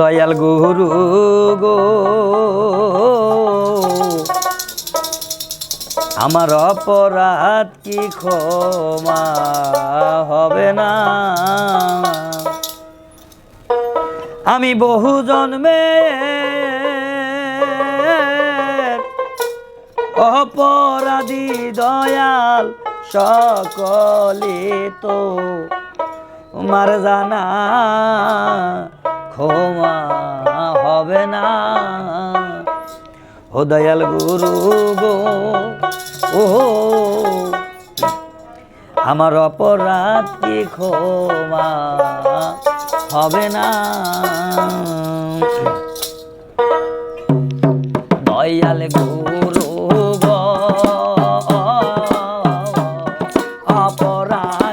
দয়াল গুরু গো। আমার অপরাধ কি ক্ষমা হবে না? আমি বহু জন্মে অপরাধী দয়াল সকলে তো। মার জানা ক্ষমা হবে না। ও দয়াল গুরু গো, ও, আমার অপরাধ কি ক্ষমা হবে না? দয়াল গুরু গো, অপরাধ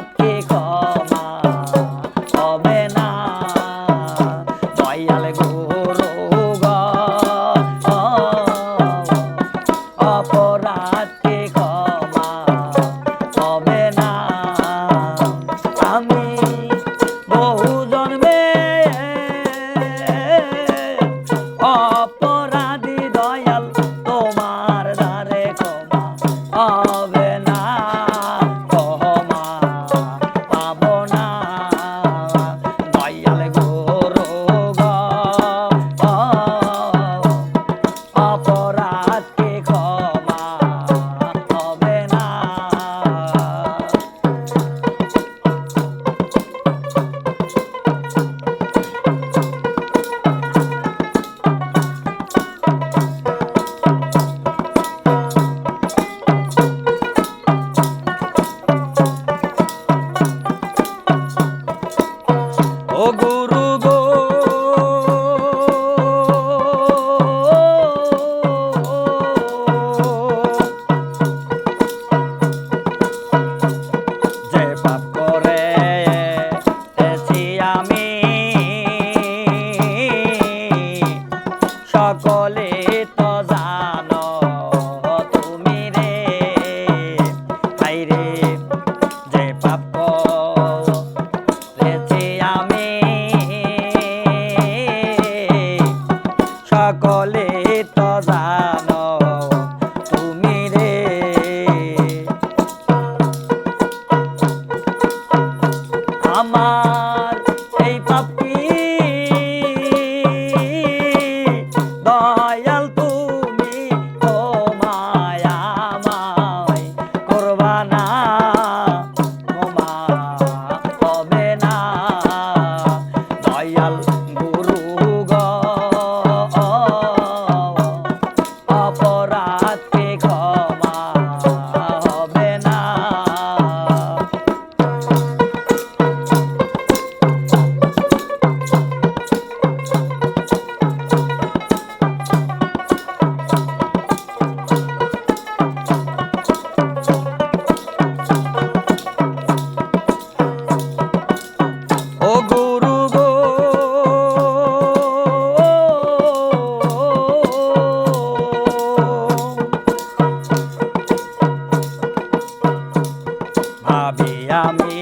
ভাবি আমি।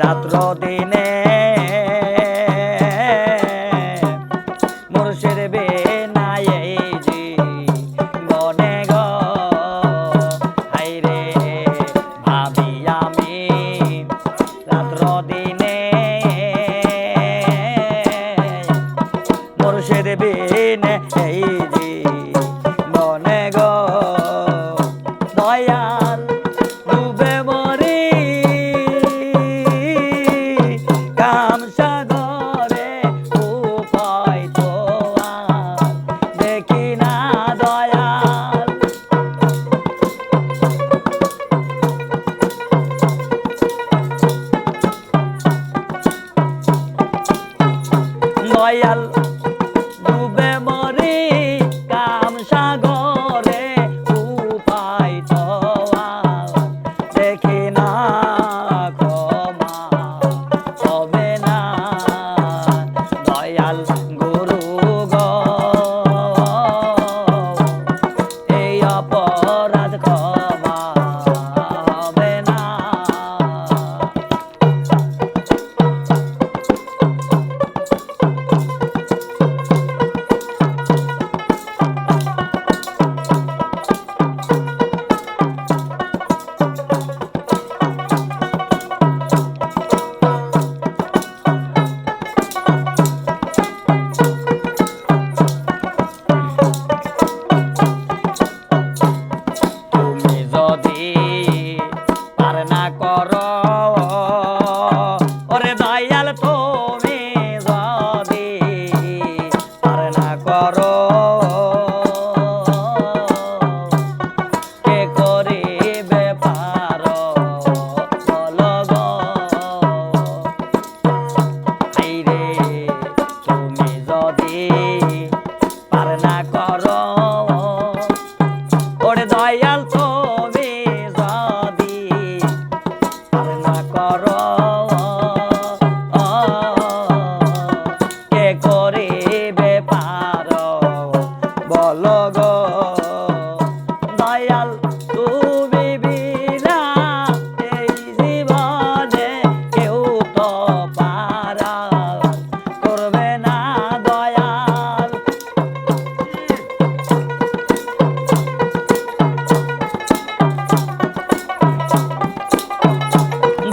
রাত্র দিনে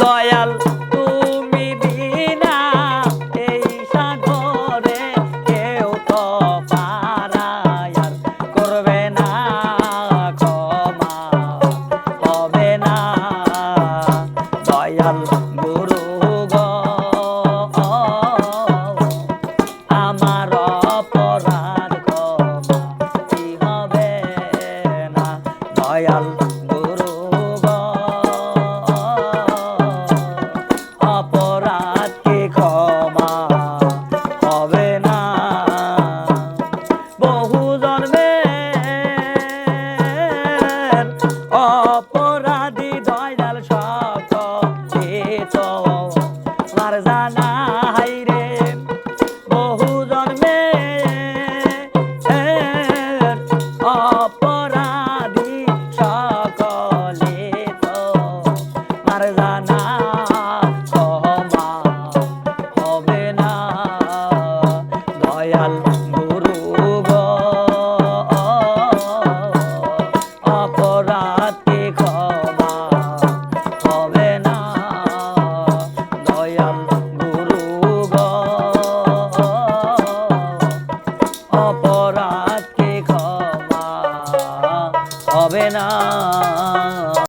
দয়াল